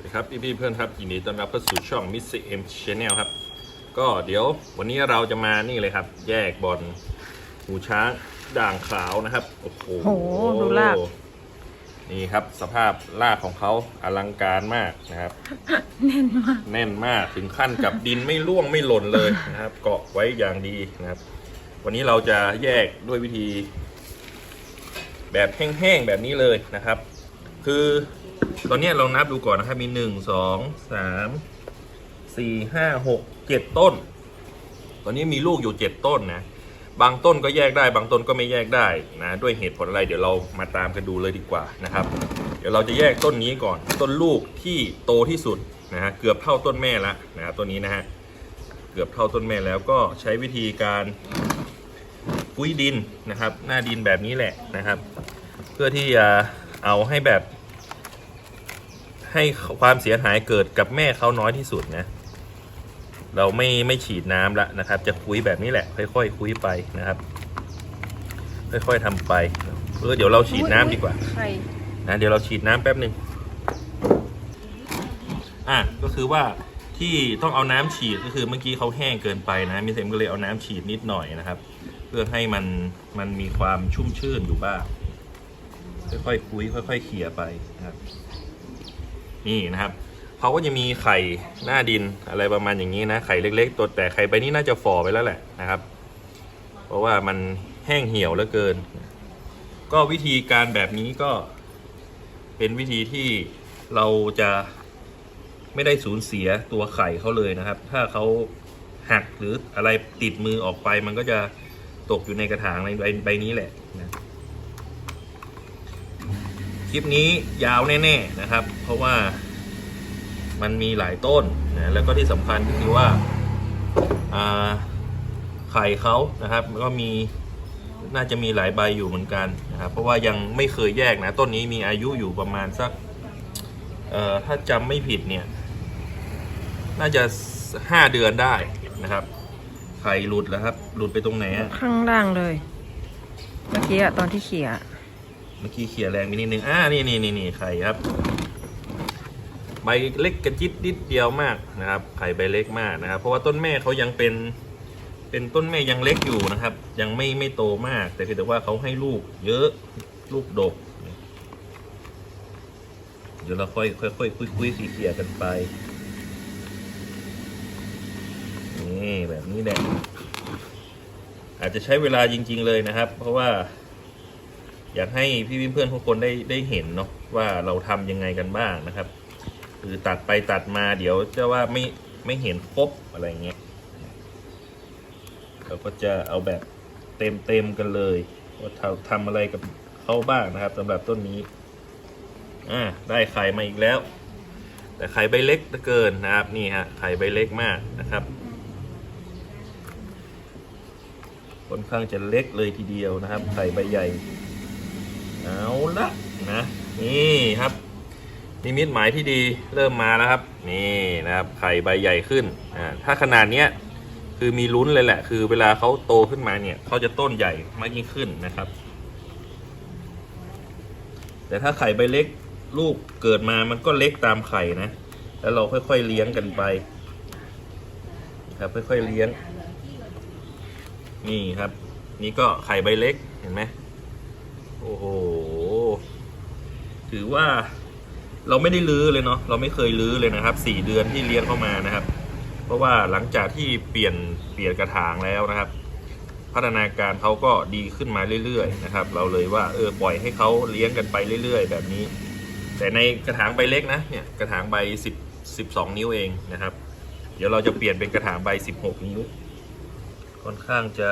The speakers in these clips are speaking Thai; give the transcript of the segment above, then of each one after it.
สวัสดีครับพี่ๆเพื่อนครับยินดีต้อนรับเข้าสู่ช่อง Miss M Channel ครับ ก็เดี๋ยววันนี้เราจะมานี่เลยครับ แยกบอลหูช้างด่างขาวนะครับ โอ้โหโหดูรากนี่ครับสภาพรากของเขาอลังการมากนะครับ แน่นมากแน่นมากถึงขั้นกับดินไม่ร่วงไม่หล่นเลยนะครับ เกาะไว้อย่างดีนะครับ วันนี้เราจะแยกด้วยวิธี แบบแห้งๆแบบนี้เลยนะครับ คือ ตอนนี้เรานับดูก่อนนะครับ มีหนึ่งสองสามสี่ห้าหกเจ็ดต้น ตอนนี้มีลูกอยู่เจ็ดต้นนะ บางต้นก็แยกได้ บางต้นก็ไม่แยกได้นะ ด้วยเหตุผลอะไร เดี๋ยวเรามาตามกันดูเลยดีกว่านะครับ เดี๋ยวเราจะแยกต้นนี้ก่อน ต้นลูกที่โตที่สุดนะฮะ เกือบเท่าต้นแม่ละนะครับต้นนี้นะฮะ เกือบเท่าต้นแม่แล้วก็ใช้วิธีการฟุ้ยดินนะครับ หน้าดินแบบนี้แหละนะครับ เพื่อที่จะเอาให้แบบ ให้ความเสียหายเกิดกับแม่เขาน้อยที่สุดนะ เราไม่ไม่ฉีดน้ำละนะครับ จะคุยแบบนี้แหละ ค่อยๆคุยไปนะครับ ค่อยๆทำไปเออเดี๋ยวเราฉีดน้ำดีกว่าไข่นะเดี๋ยวเราฉีดน้ำแป๊บหนึ่งอะก็คือว่าที่ต้องเอาน้ำฉีดก็คือเมื่อกี้เขาแห้งเกินไปนะมิเซมก็เลยเอาน้ำฉีดนิดหน่อยนะครับ เพื่อให้มันมันมีความชุ่มชื่นอยู่บ้างค่อยๆคุยค่อย ๆเขี่ยไปนะครับ นี่นะครับเขาก็จะมีไข่หน้าดินอะไรประมาณอย่างนี้นะไข่เล็ก ๆ ตัวแต่ไข่ใบนี้น่าจะฝ่อไปแล้วแหละนะครับ เพราะว่ามันแห้งเหี่ยวเหลือเกิน ก็วิธีการแบบนี้ก็ เป็นวิธีที่เราจะไม่ได้สูญเสียตัวไข่เขาเลยนะครับ ถ้าเขาหักหรืออะไรติดมือออกไป มันก็จะตกอยู่ในกระถางในใบบนี้แหละนะ คลิปนี้ยาวแน่ๆนะครับ เพราะว่ามันมีหลายต้นนะแล้วก็ที่สำคัญก็คือว่าไข่เขานะครับก็มีน่าจะมีหลายใบอยู่เหมือนกันนะครับเพราะว่ายังไม่เคยแยกนะต้นนี้มีอายุอยู่ประมาณสักถ้าจำไม่ผิดเนี่ย น่าจะห้าเดือนได้นะครับ ไข่หลุดแล้วครับ หลุดไปตรงไหนข้างล่างเลย เมื่อกี้อะตอนที่เขี่ย เมื่อกี้เขี่ยแรงไปนิดนึงอ่านี่นี่นี่นี่ไข่ครับ ใบเล็กกระจิตนิดเดียวมากนะครับไข่ใบเล็กมากนะครับ เพราะว่าต้นแม่เขายังเป็นเป็นต้นแม่ยังเล็กอยู่นะครับ ยังไม่ไม่โตมาก แต่เพียงแต่ว่าเขาให้ลูก เยอะลูกดก เดี๋ยวเราค่อยค่อยค่อยคุยคุยสีเขียกันไปนี่แบบนี้แหละอาจจะใช้เวลาจริง ๆ เลยนะครับ เพราะว่า อยากให้พี่เพื่อนๆทุกคนได้ได้เห็นเนาะว่าเราทำยังไงกันบ้างนะครับ คือตัดไปตัดมาเดี๋ยวจะว่าไม่ไม่เห็นครบอะไรเงี้ยเราก็จะเอาแบบเต็มเต็มกันเลยว่าทำทำอะไรกับเขาบ้างนะครับสำหรับต้นนี้อ่าได้ไข่มาอีกแล้ว แต่ไข่ใบเล็กเกินนะครับนี่ฮะไข่ใบเล็กมากนะครับค่อนข้างจะเล็กเลยทีเดียวนะครับไข่ใบใหญ่ เอาละนะนี่ครับนิมิตหมายที่ดีเริ่มมาแล้วครับ นี่นะครับไข่ใบใหญ่ขึ้นอ่าถ้าขนาดเนี้ยคือมีลุ้นเลยแหละ คือเวลาเขาโตขึ้นมาเนี่ยเขาจะต้นใหญ่มากยิ่งขึ้นนะครับ แต่ถ้าไข่ใบเล็กลูกเกิดมามันก็เล็กตามไข่นะ แล้วเราค่อยๆเลี้ยงกันไป ครับค่อยๆเลี้ยง นี่ครับ นี่ก็ไข่ใบเล็กเห็นไหม โอ้โห ถือว่าเราไม่ได้ลื้อเลยเนาะ เราไม่เคยลื้อเลยนะครับ สี่เดือนที่เลี้ยงเข้ามานะครับ เพราะว่าหลังจากที่เปลี่ยนเปลี่ยนกระถางแล้วนะครับ พัฒนาการเขาก็ดีขึ้นมาเรื่อยๆนะครับ เราเลยว่าเออปล่อยให้เขาเลี้ยงกันไปเรื่อย ๆ แบบนี้ แต่ในกระถางใบเล็กนะ เนี่ยกระถางใบสิบสิบสองนิ้วเองนะครับ เดี๋ยวเราจะเปลี่ยนเป็นกระถางใบสิบหกนิ้ว ค่อนข้างจะ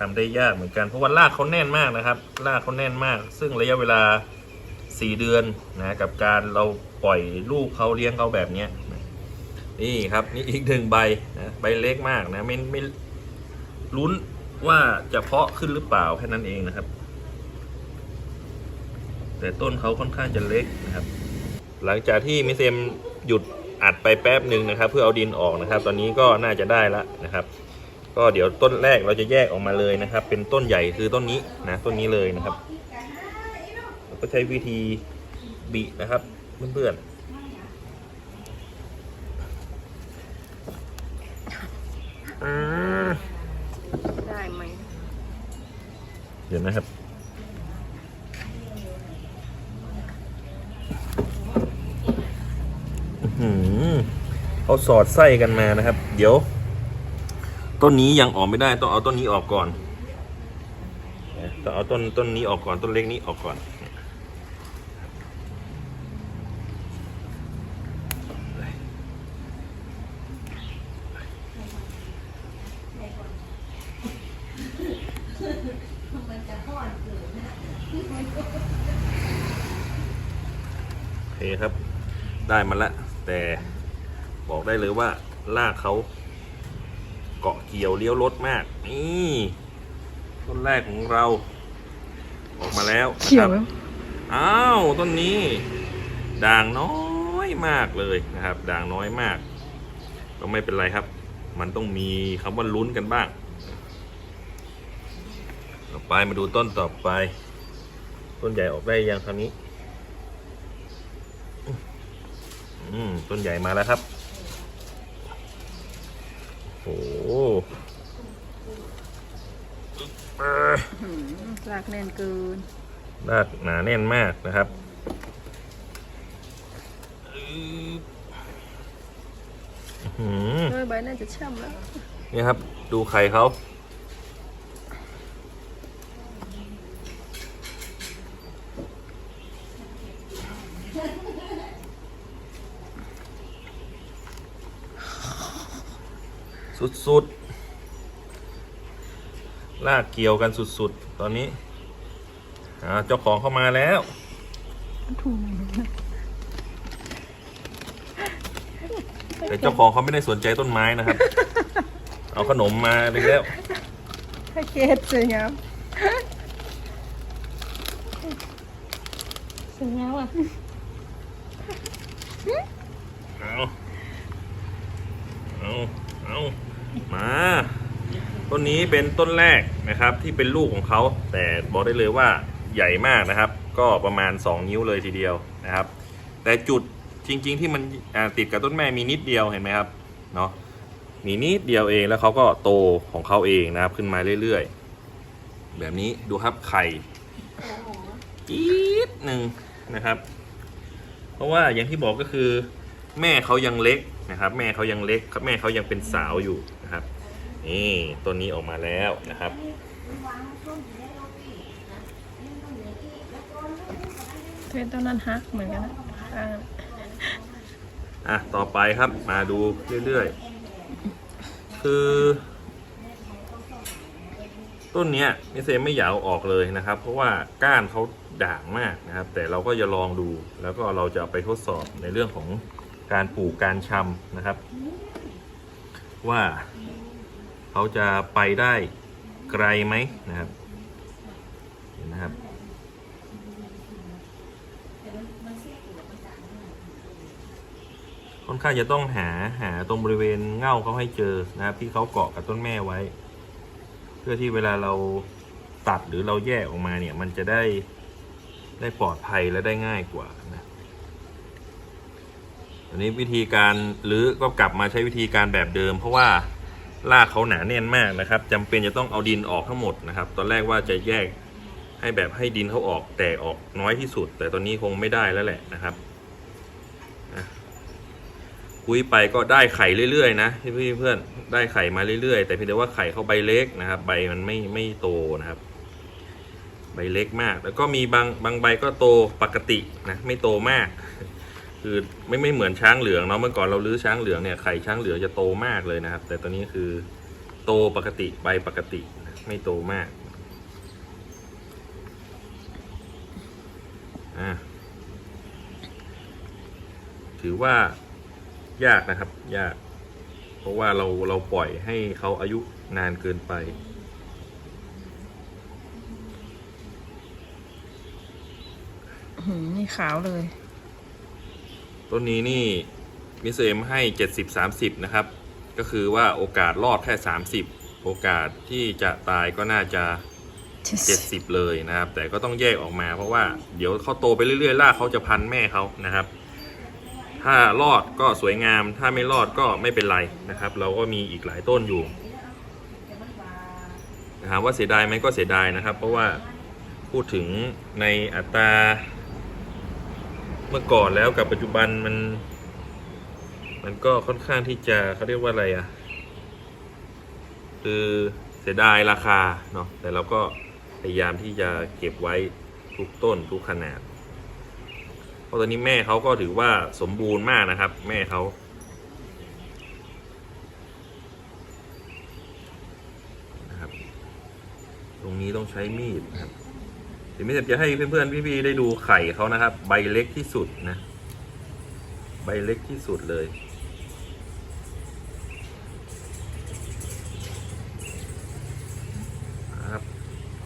ทำได้ยากเหมือนกัน เพราะว่ารากเขาแน่นมากนะครับ รากเขาแน่นมาก ซึ่งระยะเวลาสี่เดือนนะกับการเราปล่อยลูกเขาเลี้ยงเขาแบบเนี้ยนี่ครับนี่อีกหนึ่งใบนะใบเล็กมากนะไม่ไม่ลุ้นว่าจะเพาะขึ้นหรือเปล่าแค่นั้นเองนะครับ แต่ต้นเขาค่อนข้างจะเล็กนะครับ หลังจากที่มิเซมหยุดอัดไปแป๊บหนึ่งนะครับ เพื่อเอาดินออกนะครับ ตอนนี้ก็น่าจะได้แล้วนะครับ ก็เดี๋ยวต้นแรกเราจะแยกออกมาเลยนะครับ เป็นต้นใหญ่คือต้นนี้นะต้นนี้เลยนะครับเราก็ใช้วิธีบินะครับเพื่อนๆอืมได้ไหม เดี๋ยวนะครับอื้อหือเขาสอดไส้กันมานะครับ เดี๋ยว ต้นนี้ยังออกไม่ได้ต้องเอาต้นนี้ออกก่อนต้องเอาต้นต้นนี้ออกก่อนต้นเล็กนี้ออกก่อนโอเคครับ ได้มาแล้วแต่บอกได้เลยว่าลากเขา เกาะเกี่ยวเลี้ยวรถมาก นี่ต้นแรกของเรา ออกมาแล้วนะเขีคยวรับแล้วอ้าวต้นนี้ ด่างน้อยมากเลยนะครับ ด่างน้อยมาก ก็ไม่เป็นไรครับ มันต้องมีคำว่าลุ้นกันบ้าง ต่อไปมาดูต้นต่อไป ต้นใหญ่ออกได้ยังคราวนี้ อืมต้นใหญ่มาแล้วครับ โอ้โหเอ่อลากแน่นเกินรากหนาแน่นมากนะครับอื้อหือเฮ้ยใบน่าจะช่ำแล้ว นี่ครับ ดูไข่เขา สุดๆ ลากเกี่ยวกันสุดๆ ตอนนี้อ่าเจ้าของเข้ามาแล้วถูกแต่เจ้าของเขาไม่ได้สนใจต้นไม้นะครับ เอาขนมมาเลยแล้วให้เกตสวยงามสวยงามอะเอาเอาเอา มา ต้นนี้เป็นต้นแรกนะครับที่เป็นลูกของเขาแต่บอกได้เลยว่าใหญ่มากนะครับ ก็ประมาณ 2 นิ้วเลยทีเดียวนะครับ แต่จุดจริง ๆ ที่มันติดกับต้นแม่มีนิดเดียวเห็นไหมครับเนาะมีนิดเดียวเองแล้วเขาก็โตของเขาเองนะครับขึ้นมาเรื่อยๆ แบบนี้ดูครับไข่อีดหนึ่งนะครับ เพราะว่าอย่างที่บอกก็คือ แม่เขายังเล็กนะครับ แม่เขายังเล็กแม่เขายังเป็นสาวอยู่ นะครับนี่ต้นนี้ออกมาแล้วนะครับเทนต้นนั้นฮักเหมือนกันนะอ่าอะต่อไปครับมาดูเรื่อยๆ คือ ต้นเนี้ยมิเซมไม่อยากเอาออกเลยนะครับ เพราะว่าก้านเขาด่างมากนะครับ แต่เราก็จะลองดูแล้วก็เราจะเอาไปทดสอบในเรื่องของการปลูกการชำนะครับ ว่า เขาจะไปได้ไกลไหมนะครับเห็นนะครับ ค่อนข้างจะต้องหาหาตรงบริเวณเง่าเขาให้เจอนะครับ ที่เขาเกาะกับต้นแม่ไว้ เพื่อที่เวลาเราตัดหรือเราแยกออกมาเนี่ย มันจะได้ได้ปลอดภัยและได้ง่ายกว่านะอันนี้วิธีการหรือก็กลับมาใช้วิธีการแบบเดิม เพราะว่า รากเขาหนาแน่นมากนะครับจำเป็นจะต้องเอาดินออกทั้งหมดนะครับ ตอนแรกว่าจะแยกให้แบบให้ดินเขาออกแต่ออกน้อยที่สุด แต่ตอนนี้คงไม่ได้แล้วแหละนะครับคุยไปก็ได้ไข่เรื่อยๆนะพี่เพื่อนได้ไข่มาเรื่อยๆ แต่เพียงแต่ว่าไข่เขาใบเล็กนะครับ ใบมันไม่ไม่โตนะครับ ใบเล็กมาก แล้วก็มีบางบางใบก็โตปกตินะไม่โตมาก คือไม่ไม่เหมือนช้างเหลืองเนาะเมื่อก่อนเราลื้อช้างเหลืองเนี่ยไข่ช้างเหลืองจะโตมากเลยนะครับ แต่ตอนนี้คือโตปกติใบปกติไม่โตมากอะถือว่ายากนะครับ ยาก เพราะว่าเราเราปล่อยให้เขาอายุนานเกินไปหืมนี่ขาวเลย ต้นนี้นี่มิสเอ็มให้เจ็ดสิบสามสิบนะครับ ก็คือว่าโอกาสรอดแค่สามสิบโอกาสที่จะตายก็น่าจะเจ็ดสิบเลยนะครับ แต่ก็ต้องแยกออกมา เพราะว่าเดี๋ยวเขาโตไปเรื่อยๆล่ากเขาจะพันแม่เขานะครับ ถ้ารอดก็สวยงาม ถ้าไม่รอดก็ไม่เป็นไรนะครับ เราก็มีอีกหลายต้นอยู่ถามว่าเสียดายไหมก็เสียดายนะครับ เพราะว่าพูดถึงในอัตรา เมื่อก่อนแล้วกับปัจจุบันมัน มันก็ค่อนข้างที่จะเขาเรียกว่าอะไรอะ่ะ คือเสียดายราคาเนาะแต่เราก็พยายามที่จะเก็บไว้ทุกต้นทุกขนาดเพราะตอนนี้แม่เขาก็ถือว่าสมบูรณ์มากนะครับ แม่เขาตรงนี้ต้องใช้มีดนะครับ ดี๋ยวมิจะให้เพื่อนๆพี่ๆได้ดูไข่เขานะครับ ใบเล็กที่สุดนะ ใบเล็กที่สุดเลย ครับ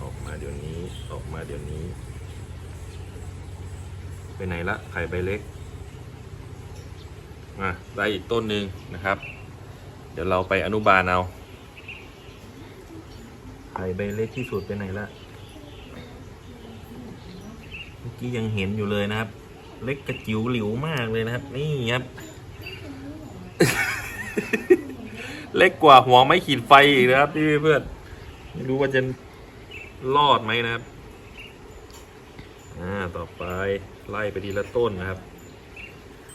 ออกมาเดี๋ยวนี้ออกมาเดี๋ยวนี้ ไปไหนละไข่ใบเล็กมาได้อีกต้นหนึ่งนะครับ เดี๋ยวเราไปอนุบาลเอาไข่ใบเล็กที่สุดไปไหนละ มื่อกี้ยังเห็นอยู่เลยนะครับ เล็กกระจิ๋วหลิวมากเลยนะครับ นี่ครับ เล็กกว่าหัวไม่ขีดไฟอีกนะครับพี่เพื่อนไม่รู้ว่าจะรอดไหมนะครับอ่าต่อไปไล่ไปทีละต้นนะครับ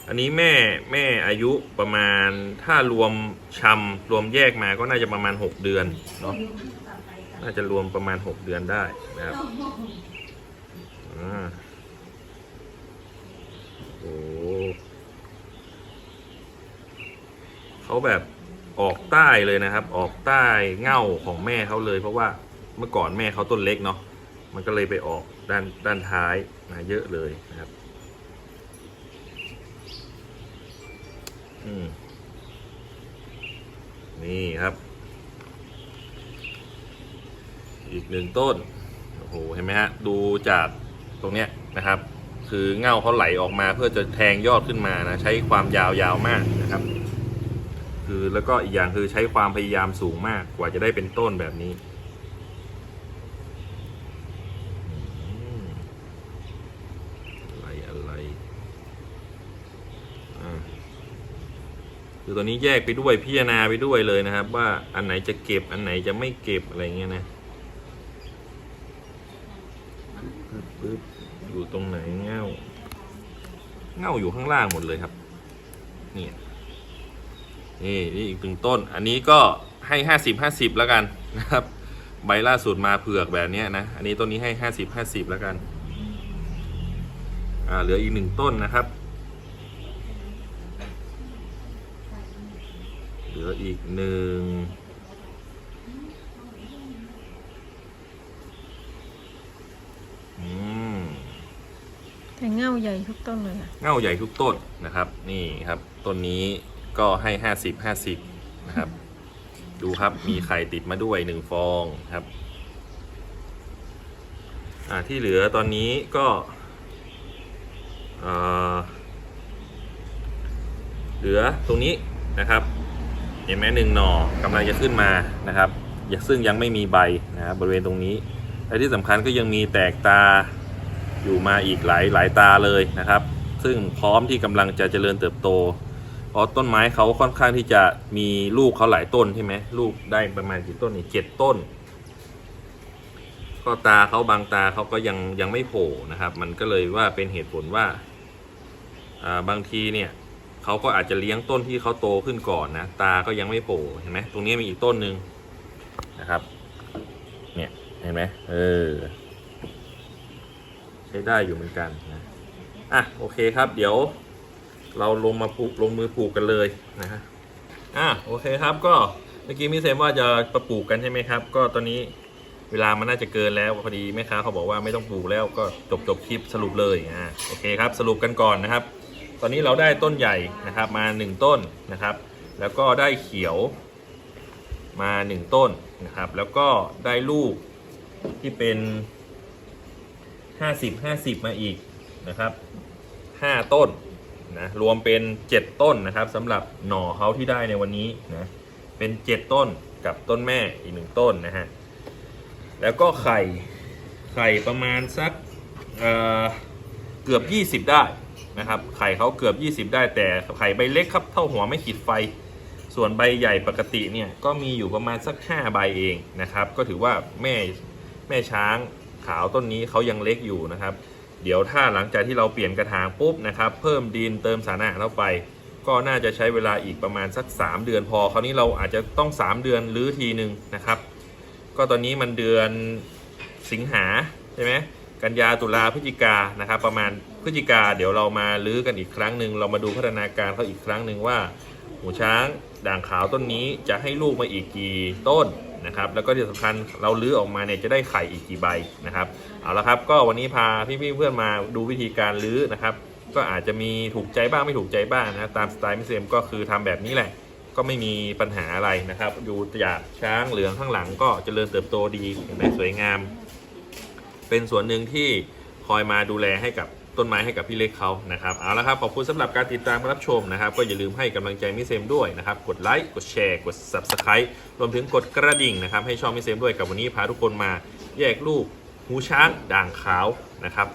อันนี้แม่แม่อายุประมาณถ้ารวมชำรวมแยกมาก็น่าจะประมาณหกเดือนเนาะน่าจะรวมประมาณหกเดือนได้นะครับ โอ้เขาแบบออกใต้เลยนะครับ ออกใต้เง่าของแม่เขาเลย เพราะว่าเมื่อก่อนแม่เขาต้นเล็กเนาะมันก็เลยไปออกด้านด้านท้ายนะเยอะเลยนะครับ อืมนี่ครับ อีกหนึ่งต้น โอ้โห เห็นไหมฮะ ดูจาก ตรงเนี้ยนะครับ คือเง่าเขาไหลออกมาเพื่อจะแทงยอดขึ้นมานะใช้ความยาวยาวมากนะครับ คือแล้วก็อีกอย่างคือใช้ความพยายามสูงมากกว่าจะได้เป็นต้นแบบนี้อะไรอะไรอ่าคือตัวนี้แยกไปด้วยพิจารณาไปด้วยเลยนะครับ ว่าอันไหนจะเก็บอันไหนจะไม่เก็บอะไรเงี้ยนะปึ๊บปึ๊บ อยู่ตรงไหนเง่าเง่าอยู่ข้างล่างหมดเลยครับ นี่นี่นี่อีกหนึ่งต้น อันนี้ก็ให้ห้าสิบห้าสิบแล้วกันนะครับ ใบล่าสุดมาเผือกแบบนี้นะ อันนี้ต้นนี้ให้ห้าสิบห้าสิบแล้วกัน อ่าเหลืออีกหนึ่งต้นนะครับ เหลืออีกหนึ่ง แต่เง่าใหญ่ทุกต้นเลยอะเง่าใหญ่ทุกต้นนะครับ นี่ครับต้นนี้ก็ให้ห้าสิบห้าสิบนะครับ ดูครับมีไข่ติดมาด้วยหนึ่งฟองครับ อ่าที่เหลือตอนนี้ก็เอ่อเหลือตรงนี้นะครับ เห็นไหมหนึ่งหน่อกำลังจะขึ้นมานะครับย่าซึ่งยังไม่มีใบนะครับบริเวณตรงนี้และที่สำคัญก็ยังมีแตกตา อยู่มาอีกหลายหลายตาเลยนะครับ ซึ่งพร้อมที่กำลังจะเจริญเติบโตเพราะต้นไม้เขาค่อนข้างที่จะมีลูกเขาหลายต้นใช่ไหมลูกได้ประมาณกี่ต้นนี่เจ็ดต้น ก็ตาเขาบางตาเขาก็ยังยังไม่โผล่นะครับ มันก็เลยว่าเป็นเหตุผลว่าอ่าบางทีเนี่ยเขาก็อาจจะเลี้ยงต้นที่เขาโตขึ้นก่อนนะตาก็ยังไม่โผล่เห็นไหมตรงนี้มีอีกต้นหนึ่งนะครับ เนี่ยเห็นไหมเออ ใช้ได้อยู่เหมือนกันนะอะโอเคครับ เดี๋ยวเราลงมาปลูกลงมือปลูกกันเลยนะฮะอะโอเคครับก็เมื่อกี้มิเซมว่าจะประปลูกกันใช่ไหมครับ ก็ตอนนี้เวลามันน่าจะเกินแล้วพอดีแม่ค้าเขาบอกว่าไม่ต้องปลูกแล้วก็จบจบคลิปสรุปเลยอ่าโอเคครับสรุปกันก่อนนะครับ ตอนนี้เราได้ต้นใหญ่นะครับมาหนึ่งต้นนะครับ แล้วก็ได้เขียวมาหนึ่งต้นนะครับ แล้วก็ได้ลูกที่เป็น ห้าสิบห้าสิบมาอีกนะครับห้าต้นนะรวมเป็นเจ็ดต้นนะครับสำหรับหน่อเขาที่ได้ในวันนี้นะเป็นเจ็ดต้นกับต้นแม่อีกหนึ่งต้นนะฮะแล้วก็ไข่ไข่ประมาณสักเออเกือบ 20 ได้นะครับไข่เขาเกือบ 20 ได้แต่ไข่ใบเล็กครับเท่าหัวไม่ขีดไฟ ส่วนใบใหญ่ปกติเนี่ยก็มีอยู่ประมาณสัก 5 ใบเองนะครับ ก็ถือว่าแม่แม่ช้าง ขาวต้นนี้เขายังเล็กอยู่นะครับ เดี๋ยวถ้าหลังจากที่เราเปลี่ยนกระถางปุ๊บนะครับเพิ่มดินเติมสารอาหารเข้าไป ก็น่าจะใช้เวลาอีกประมาณสัก 3 เดือนพอ คราวนี้เราอาจจะต้อง 3 เดือนหรือทีหนึ่งนะครับ ก็ตอนนี้มันเดือนสิงหาใช่ไหมกันยาตุลาพฤศจิกานะครับ ประมาณพฤศจิกาเดี๋ยวเรามาลื้อกันอีกครั้งหนึ่งเรามาดูพัฒนาการเขาอีกครั้งหนึ่งว่า หมูช้างด่างขาวต้นนี้จะให้ลูกมาอีกกี่ต้น นะครับแล้วก็ที่สำคัญเราลื้อออกมาเนี่ยจะได้ไข่อีกกี่ใบนะครับเอาละครับก็วันนี้พาพี่ๆเพื่อนมาดูวิธีการลื้อนะครับก็อาจจะมีถูกใจบ้างไม่ถูกใจบ้างนะตามสไตล์มิเซมก็คือทำแบบนี้แหละ ก็ไม่มีปัญหาอะไรนะครับดูจากช้างเหลืองข้างหลังก็เจริญเติบโตดีเห็นไหมสวยงาม เป็นส่วนหนึ่งที่คอยมาดูแลให้กับ ต้นไม้ให้กับพี่เล็กเขานะครับเอาละครับขอบคุณสำหรับการติดตามรับชมนะครับ ก็อย่าลืมให้กำลังใจมิเซมด้วยนะครับ กดไลค์กดแชร์กด subscribe รวมถึงกดกระดิ่งนะครับ ให้ช่องมิเซมด้วยกับวันนี้พาทุกคนมาแยกลูกหูช้างด่างขาวนะครับ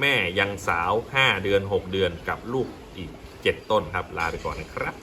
แม่ยังสาว 5 เดือน 6 เดือนกับลูกอีก 7 ต้นครับ ลาไปก่อนนะครับ